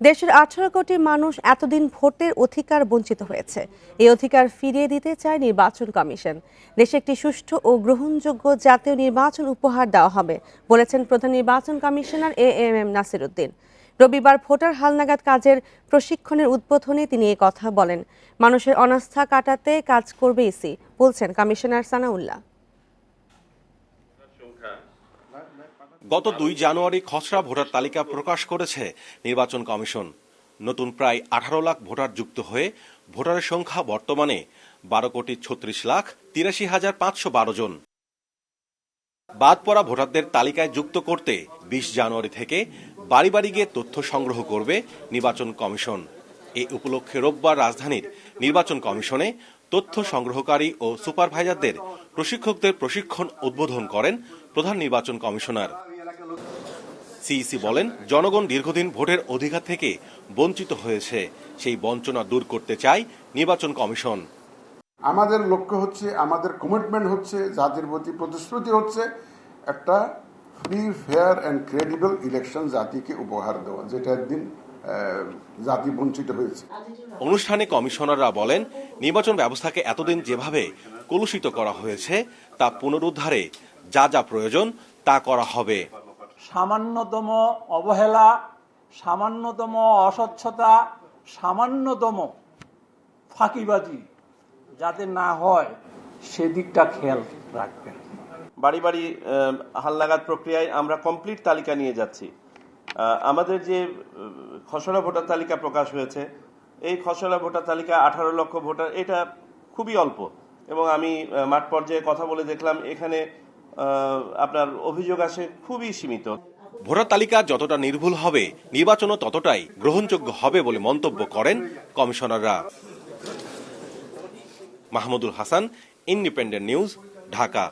দেশের আঠারো কোটি মানুষ এতদিন ভোটের অধিকার বঞ্চিত হয়েছে। এই অধিকার ফিরিয়ে দিতে চায় নির্বাচন কমিশন। দেশে একটি সুষ্ঠু ও গ্রহণযোগ্য জাতীয় নির্বাচন উপহার দেওয়া হবে, বলেছেন প্রধান নির্বাচন commissioner A M M Nasir Uddin রবিবার ভোটার হালনাগাদ কাজের প্রশিক্ষণের উদ্বোধনে তিনি এই কথা বলেন। মানুষের অনাস্থা কাটাতে কাজ করবে ইসি, বলছেন কমিশনার সানাউল্লাহ। গত দুই জানুয়ারি খসড়া ভোটার তালিকা প্রকাশ করেছে নির্বাচন কমিশন। নতুন প্রায় আঠারো লাখ ভোটার যুক্ত হয়ে ভোটারের সংখ্যা বর্তমানে বারো কোটি ছত্রিশ লাখ তিরাশি হাজার পাঁচশো বারো জন। বাদ পড়া ভোটারদের তালিকায় যুক্ত করতে বিশ জানুয়ারি থেকে বাড়ি বাড়ি গিয়ে তথ্য সংগ্রহ করবে নির্বাচন কমিশন। এ উপলক্ষে রোববার রাজধানীর নির্বাচন কমিশনে তথ্য সংগ্রহকারী ও সুপারভাইজারদের প্রশিক্ষকদের প্রশিক্ষণ উদ্বোধন করেন প্রধান নির্বাচন কমিশনার। সিইসি বলেন জনগণ দীর্ঘদিন ভোটের অধিকার থেকে বঞ্চিত হয়েছে। সেই বঞ্চনা দূর করতে চায় নির্বাচন কমিশন। আমাদের লক্ষ্য হচ্ছে আমাদের কমিটমেন্ট হচ্ছে জাতির প্রতি প্রতিশ্রুতি হচ্ছে একটা free fair and credible election জাতিকে উপহার দেওয়া যেটা একদিন জাতি বঞ্চিত হয়েছে। অনুষ্ঠানে কমিশনাররা বলেন নির্বাচন ব্যবস্থাকে এতদিন যেভাবে কলুষিত করা হয়েছে তা পুনরুদ্ধারে যা যা প্রয়োজন তা করা হবে। সামান্যতম অবহেলা, সামান্যতম অস্বচ্ছতা, সামান্যতম ফাঁকিবাজি যাতে না হয়, সেদিকটা খেয়াল রাখবেন। বাড়ি বাড়ি হালনাগাদ প্রক্রিয়ায় আমরা কমপ্লিট তালিকা নিয়ে যাচ্ছি। আমাদের যে খসড়া ভোটার তালিকা প্রকাশ হয়েছে, এই খসড়া ভোটার তালিকা আঠারো লক্ষ ভোটার, এটা খুবই অল্প। এবং আমি মাঠ পর্যায়ে কথা বলে দেখলাম, এখানে আপনার অভিযোগ আছে, খুবই সীমিত। ভোটার তালিকা যতটা নির্ভুল হবে, নির্বাচনও ততটাই গ্রহণযোগ্য হবে বলে মন্তব্য করেন কমিশনাররা। Mahmudul Hasan, independent news, Dhaka.